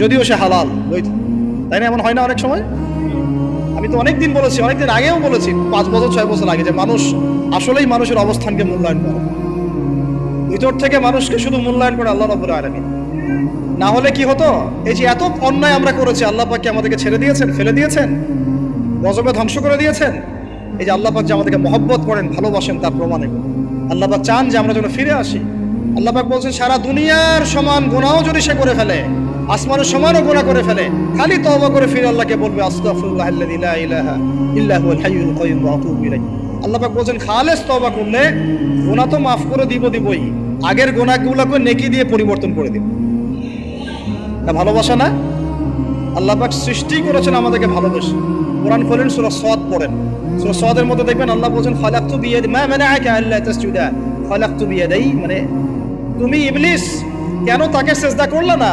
যদিও সে হালাল তাই না? এমন হয় না অনেক সময়? আমি তো অনেক দিন বলেছি, অনেকদিন আগেও বলেছি, পাঁচ বছর, ছয় বছর আগে, যে মানুষ আসলেই মানুষের অবস্থানকে মূল্যায়ন করে। ভিতর থেকে মানুষকে শুধু মূল্যায়ন করে আল্লাহ রব্বুল আলামিন। না হলে কি হতো? এই যে এত অন্যায় আমরা করেছি, আল্লাহ পাক কি আমাদেরকে ছেড়ে দিয়েছেন, ফেলে দিয়েছেন? গজবে ধ্বংস করে দিয়েছেন? এই যে আল্লাহ পাক যে আমাদেরকে মহব্বত করেন, ভালোবাসেন তার প্রমাণ। আল্লাহ পাক চান যে আমরা যেন ফিরে আসি। আল্লাহ পাক বলছেন, সারা দুনিয়ার সমান গুণাও যদি সে করে ফেলে আসমানের সমানও গোনা করে ফেলে। খালি তওবা করে ফিরে আল্লাহকে বলবে আল্লাহ বলছেন, খালেস তবা করলে গোনা তো মাফ করে দিব দিবই। আগের গুনাহগুলোকে নেকি দিয়ে পরিবর্তন করে দিব। এটা ভালোবাসা না? আল্লাহ পাক সৃষ্টি করেছেন আমাদেরকে ভালোবেসে। কোরআন খোলেন সূরা সাদ পড়েন। সূরা সাদের মধ্যে দেখবেন আল্লাহ বলছেন, খালাকতু বিয়াদি মা মানাআকা আল্লা তাসজুদা। খালাকতু বিয়াদাই মানে তুমি ইবলিস, কেন তাকে সেজদা করলে না?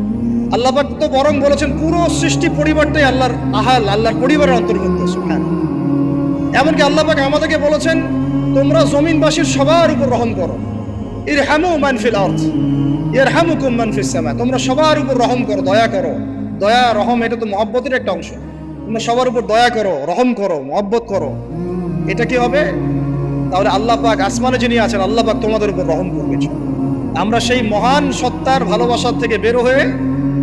আল্লাহ পাক তো বরং বলেছেন, পুরো সৃষ্টি পরিবারটাই আল্লাহর আহাল, আল্লাহর পরিবারের অন্তর্ভুক্ত, সুবহানাল্লাহ। এমনকি আল্লাহ পাক আমাদেরকে বলেছেন, তোমরা জমিনবাসীর সবার উপর রহম করো। ইরহামু মানফিল আরদ, ইরহামুকুম মানফিস সামা, তোমরা সবার উপর রহম করো, দয়া করো। দয়া, রহম এটা তো মহব্বতের একটা অংশ। তোমরা সবার উপর দয়া করো, রহম করো, মহব্বত করো। এটা কি হবে? তাহলে আল্লাহ পাক আসমানে যিনি আছেন আল্লাহ পাক তোমাদের উপর রহম করবে। আমরা সেই মহান সত্তার ভালোবাসার থেকে বের হয়ে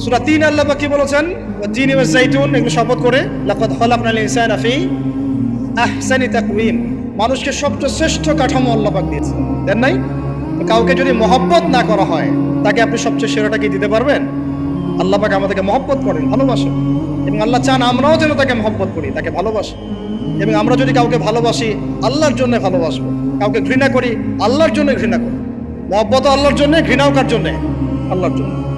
সূরা তিন আল্লাহ কি বলেছেন? তিন ওয়া জাইতুন এগুলো শপথ করে, লাকাদ খালাকনাল ইনসানা ফি আহসানি তাকওয়িম। মানুষকে সবচেয়ে শ্রেষ্ঠ কাঠামো আল্লাহ পাক দিয়েছে। দেন নাই? কাউকে যদি মহব্বত না করা হয়, তাকে আপনি সবচেয়ে সেরাটা কি দিতে পারবেন? আল্লাহ পাক আমাদেরকে মহব্বত করেন, ভালোবাসেন। এবং আল্লাহ চান আমরাও যেন তাকে মহব্বত করি, তাকে ভালোবাসি। এবং আমরা যদি কাউকে ভালোবাসি, আল্লাহর জন্য ভালোবাসবো। কাউকে ঘৃণা করি, আল্লাহর জন্য ঘৃণা করি। মহব্বত আল্লাহর জন্য, ঘৃণাও কার জন্য? আল্লাহর জন্য।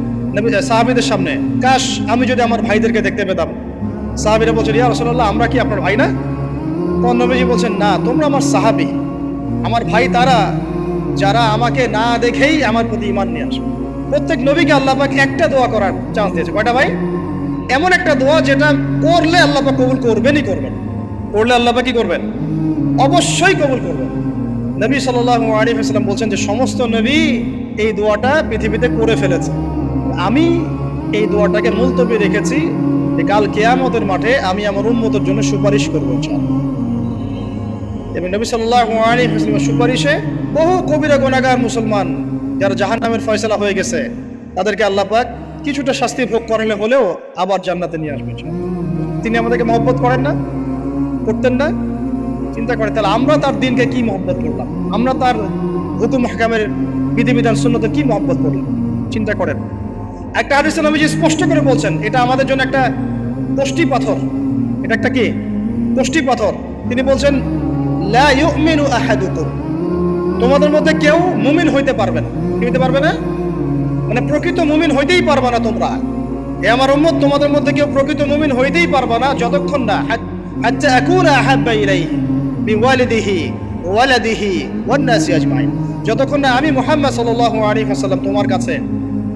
সাহাবিদের সামনে, কাশ, আমি যদি আমার ভাইদেরকে দেখতে পেতাম। সাহাবিরা বলছেন, ইয়া রসল্লাহ আমরা কি আপনার ভাই না? তখন নবীজি বলছেন, না, তোমরা আমার সাহাবি। আমার ভাই তারা, যারা আমাকে না দেখেই আমার প্রতি ইমান নিয়ে আসবে প্রত্যেক নবীকে আল্লাহ পাক একটা দোয়া করার চান্স দিয়েছে। কয়টা ভাই? এমন একটা দোয়া যেটা করলে আল্লাহ পাক কবুল করবেনই করবেন। করলে আল্লাহ পাক কি করবেন? অবশ্যই কবুল করবেন। নবী সাল্লাল্লাহু আলাইহি ওয়াসাল্লাম বলছেন যে, সমস্ত নবী এই দোয়াটা পৃথিবীতে করে ফেলেছে। আমি এই দোয়াটাকে মুলতবি রেখেছি যে কাল কেয়ামতের মাঠে আমি আমার উন্মতের জন্য সুপারিশ করব এবং নবী ওয়াসাল্লামের সুপারিশে বহু কবিরা গোনাগার মুসলমান যারা জাহান্নামের ফয়সালা হয়ে গেছে, তাদেরকে আল্লাহ পাক কিছুটা শাস্তি ভোগ করালে হলেও আবার জান্নাতে নিয়ে আসবেন তিনি আমাদেরকে মহব্বত করেন না, করতেন না, চিন্তা করে তাহলে আমরা তার দিনকে কি মহব্বত করলাম? আমরা তার হুকুম হাকামের বিধিবিধান শূন্যতে কি মহব্বত করলাম? চিন্তা করেন। একটা হাদিসে নবীজি স্পষ্ট করে বলছেন, এটা আমাদের জন্য একটা কষ্টি পাথর। এটা একটা কি? কষ্টি পাথর। তিনি বলছেন তোমাদের মধ্যে কেউ মুমিন হইতে পারবে না। কি হইতে পারবে না? মানে প্রকৃত মুমিন হইতেই পারবে না তোমরা। এ আমার উম্মত, তোমাদের মধ্যে কেউ প্রকৃত মুমিন হইতেই পারবে না, যতক্ষণ না হাত্তা আকুনা আহাব্বা ইলাইহি বিওয়ালিদিহি ওয়ালাদিহি ওয়ান নাসি আজমাইন। যতক্ষণ না আমি মুহাম্মদ সাল্লাল্লাহু আলাইহি ওয়াসাল্লাম তোমার কাছে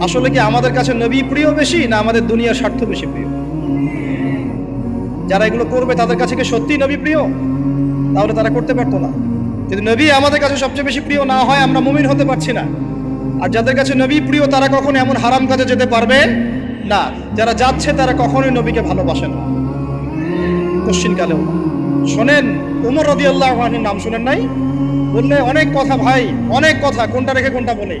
আসলে কি আমাদের কাছে নবী প্রিয় বেশি না আমাদের দুনিয়ার স্বার্থ বেশি প্রিয়? যারা এগুলো করবে তাদের কাছে কি সত্যি নবী প্রিয়? তাহলে তারা করতে পারতো না। যদি নবী আমাদের কাছে সবচেয়ে বেশি প্রিয় না হয়, আমরা মুমিন হতে পারছি না। আর যাদের কাছে নবী প্রিয়, তারা কখনো এমন হারাম কাজে যেতে পারবে না। যারা যাচ্ছে, তারা কখনোই নবীকে ভালোবাসে না। পশ্চিমকালেও না। শোনেন, উমর রদি আল্লাহ নাম শুনেন নাই? বললে অনেক কথা ভাই, অনেক কথা। কোনটা রেখে কোনটা বলে?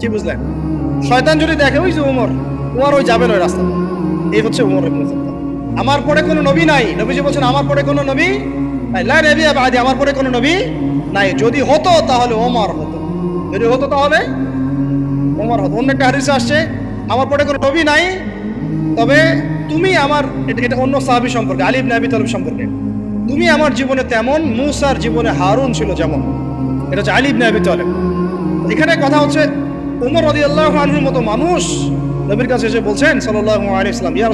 কি বুঝলেন? শয়তান যদি দেখে, ওই যে উমর আর ওই যাবে না ওই রাস্তা এই হচ্ছে উমর আমার পরে কোনো নবী নাই। নবীজি বলছেন, আমার পরে কোনো নবী নাই। লা নবী আদি আমার পরে কোনো নবী নাই। যদি হতো, তাহলে ওমর হতো। যদি হতো, তাহলে ওমর হতো। অন্য একটা হাদিসে আসছে, আমার পরে কোনো নবী নাই, তবে তুমি আমার এটা এটা অন্য সাহাবী সম্পর্কে আলিব ইবনে আবি সম্পর্কে। তুমি আমার জীবনে তেমন, মুসার জীবনে হারুন ছিল যেমন। এটা হচ্ছে আলিব আবি তালিব। এখানে কথা হচ্ছে উমর রদি আল্লাহ আনহুর মতো মানুষ নবীর কাছে এসে বলছেন আলাইহি সাল্লাম, ইয়া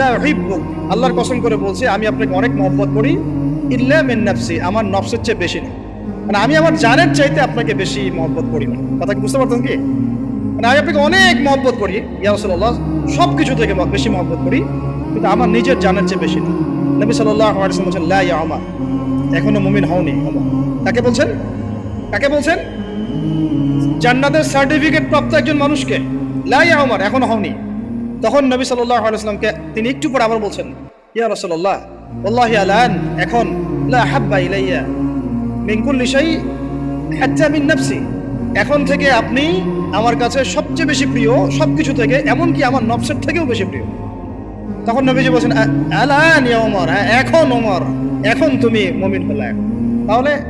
লা উহিব্বুক আল্লাহর কসম করে বলছি, আমি আপনাকে অনেক মহব্বত করি। ইল্লা মিন নাফসি, আমার নফসের চেয়ে বেশি না। মানে আমি আমার জানের চাইতে আপনাকে বেশি মহব্বত করি না। কথা কি বুঝতে পারতেন কি? মানে আমি আপনাকে অনেক মহব্বত করি। ইয়া রাসূলুল্লাহ সব কিছু থেকে বেশি মহব্বত করি, কিন্তু আমার নিজের জানের চেয়ে বেশি না। নবী সাল্লাম বলছেন, লা ইয়া ওমর এখনও মুমিন হওনি ওমর কাকে বলছেন? কাকে বলছেন? জান্নাতের সার্টিফিকেট প্রাপ্ত একজন মানুষকে লাই আমার এখনও হওনি। তখন নবী সাল্লাল্লাহু আলাইহি সাল্লামকে তিনি একটু পর আবার বলছেন ইয়া রাসূলুল্লাহ ওয়াল্লাহি আলান এখন লা হাব্বা ইলাইয়া কুল্লি শাই হাত্তা মিন এখন থেকে আপনি আমার কাছে সবচেয়ে বেশি প্রিয় সব কিছু থেকে এমনকি আমার নফসের থেকেও বেশি প্রিয়। তখন নবীজি বলছেন "আ- আলান ইয়া ওমর হ্যাঁ, এখন ওমর এখন তুমি মমিন হলে। তাহলে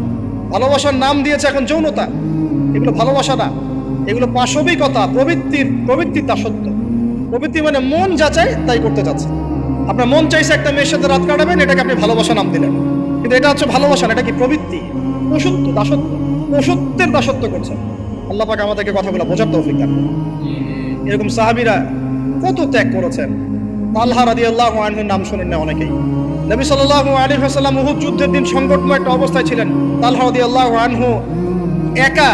ভালোবাসার নাম দিয়েছে এখন যৌনতা। এগুলো ভালোবাসা না। এগুলো পাশবিকতা প্রবৃত্তির প্রবৃত্তির দাসত্ব প্রবৃত্তি মানে মন যা চাই তাই করতে চাচ্ছে। আপনার মন চাইছে একটা মেয়ের সাথে রাত কাটাবেন, এটাকে আপনি ভালোবাসা নাম দিলেন। কিন্তু এটা হচ্ছে ভালোবাসা এটা কি প্রবৃত্তি? পশুত্ব দাসত্ব। পশুত্বের দাসত্ব করছে আল্লাহ পাক আমাদেরকে কথাগুলো বোঝার তৌফিক দান। এরকম সাহাবীরা কত ত্যাগ করেছেন। তালহা রাদিয়াল্লাহু আনহুর নাম শুনেন না অনেকেই। নবী সাল্লাল্লাহু আলী ওয়াসাল্লাম উহুদ যুদ্ধের দিন সংকটময় একটা অবস্থায় ছিলেন। তালহা রাদিয়াল্লাহু আনহু একা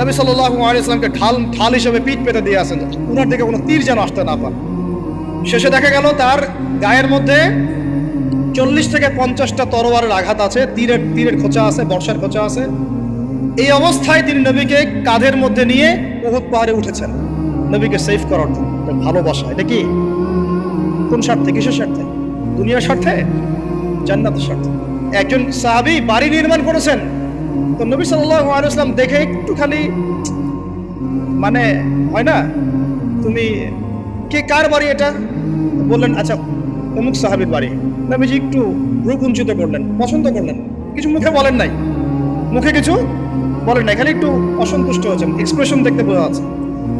নবী আলাইহি ওয়াসাল্লামকে ঢাল ঢাল হিসেবে পিঠ পেতে দিয়ে আসেন। উনার দিকে কোনো তীর যেন আসতে না পান শেষে দেখা গেল তার গায়ের মধ্যে চল্লিশ থেকে পঞ্চাশটা তরোয়ারের আঘাত আছে। তীরের তীরের খোঁচা আছে, বর্ষার খোঁচা আছে। এই অবস্থায় তিনি নবীকে কাঁধের মধ্যে নিয়ে উহুদ পাহাড়ে উঠেছেন। নবীকে সেভ করার জন্য। ভালোবাসা, এটা কি? কোন স্বার্থে? কিসের স্বার্থে? দুনিয়ার স্বার্থে জান্নাত স্বার্থে। একজন সাহাবী বাড়ি নির্মাণ করেছেন, তো নবী ওয়াসাল্লাম দেখে একটু খালি মানে হয় না? তুমি কে কার বাড়ি এটা? বললেন আচ্ছা অমুক সাহাবীর বাড়ি। নবীজি একটু ভ্রু কুঞ্চিত করলেন, পছন্দ করলেন। কিছু মুখে বলেন নাই। মুখে কিছু বলেন নাই, খালি একটু অসন্তুষ্ট হয়েছেন এক্সপ্রেশন দেখতে বোঝা যাচ্ছে।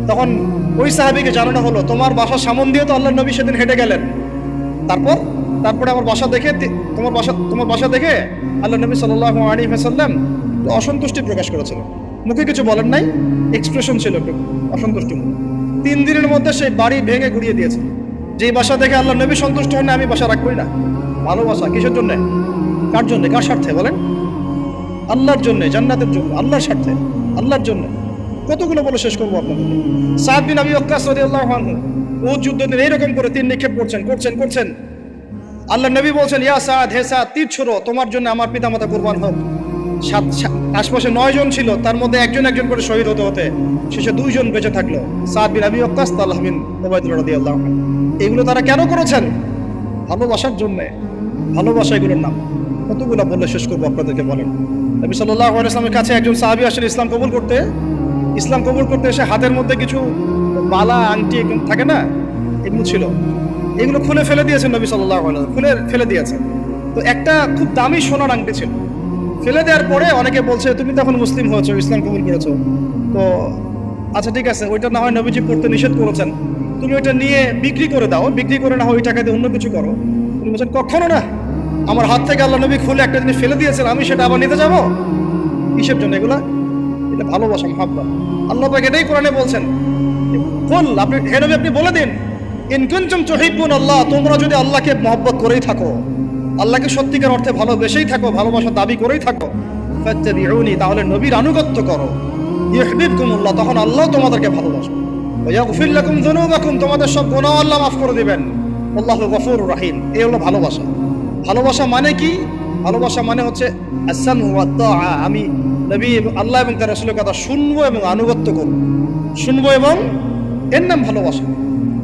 তখন ওই সাহাবিকে জানানো হলো, তোমার বাসার সামন দিয়ে তো আল্লাহ নবী সেদিন হেঁটে গেলেন। তারপর তারপরে আমার বাসা দেখে তোমার বাসা তোমার বাসা দেখে আল্লাহ নবী সাল্লাহ আলী হাসাল্লাম অসন্তুষ্টি প্রকাশ করেছিলেন মুখে কিছু বলেন নাই এক্সপ্রেশন ছিল অসন্তুষ্টি তিন দিনের মধ্যে সেই বাড়ি ভেঙে ঘুরিয়ে দিয়েছে। যে বাসা দেখে আল্লাহ নবী সন্তুষ্ট হন না আমি বাসা রাখবই না। ভালোবাসা কিসের জন্য? কার জন্য? কার স্বার্থে বলেন? আল্লাহর জন্য, জান্নাতের জন্য, আল্লাহর স্বার্থে, আল্লাহর জন্য। কতগুলো বলে শেষ করব আপনাদেরকে সাত দিন আমি অক্কাস রাদিয়াল্লাহু আনহু ও যুদ্ধ দিন এইরকম করে তিন নিক্ষেপ করছেন করছেন করছেন। আল্লাহ নবী বলছেন, ইয়া সাদ, হে সাদ তীর ছোড়ো তোমার জন্য আমার পিতামাতা কোরবান হোক। সাত আশপাশে নয় জন ছিল, তার মধ্যে একজন একজন করে শহীদ হতে হতে শেষে দুইজন বেঁচে থাকল। সাদ বিন আবি অক্কাস তাল্লাহ বিন আনহু। এগুলো তারা কেন করেছেন? ভালোবাসার জন্যে। ভালোবাসা এগুলোর নাম। কতগুলো বললে শেষ করব আপনাদেরকে বলেন। নবী সাল্লাহ আলাইসলামের কাছে একজন সাহাবী আসেন ইসলাম কবুল করতে, ইসলাম কবুল করতে এসে হাতের মধ্যে কিছু মালা আংটি থাকে না? এগুলো ছিল। এগুলো খুলে ফেলে দিয়েছেন নবী সাল্লাহ খুলে ফেলে দিয়েছেন। তো একটা খুব দামি সোনার আংটি ছিল। ফেলে দেওয়ার পরে অনেকে বলছে, তুমি তো এখন মুসলিম হয়েছো, ইসলাম কবুল করেছ। তো আচ্ছা ঠিক আছে, ওইটা না হয় নবীজি পড়তে নিষেধ করেছেন। তুমি ওইটা নিয়ে বিক্রি করে দাও, বিক্রি করে না হয় ওই টাকা দিয়ে অন্য কিছু করো। তুমি বলছেন, কখনো না। আমার হাত থেকে আল্লাহ নবী খুলে একটা জিনিস ফেলে দিয়েছেন, আমি সেটা আবার নিতে যাব? কিসের জন্য এগুলা? এটা ভালোবাসা মহাব্বা আল্লাহ পাক এটাই কোরআনে বলছেন। বল, আপনি, হে নবী, আপনি বলে দিন। ইন কুনতুম তুহিব্বুন আল্লাহ, তোমরা যদি আল্লাহকে মহব্বত করেই থাকো, আল্লাহকে সত্যিকার অর্থে ভালোবেসেই থাকো ভালোবাসা দাবি করেই থাকো, ফাত্তাবিউনি, তাহলে নবীর আনুগত্য করো। ইউহিব্বুকুমুল্লাহ, তখন আল্লাহ তোমাদেরকে ভালোবাসবে। ওয়াগফির লাকুম যুনুবাকুম, তোমাদের সব গুনাহ আল্লাহ মাফ করে দিবেন। আল্লাহু গফুরুর রহিম, এই হলো ভালোবাসা। ভালোবাসা মানে কি? ভালোবাসা মানে হচ্ছে আমি নবী আল্লাহ এবং তার রসুলের কথা শুনব এবং আনুগত্য করব। শুনব এবং এর নাম ভালোবাসা।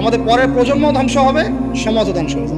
আমাদের পরের প্রজন্ম ধ্বংস হবে সমাজও ধ্বংস হবে।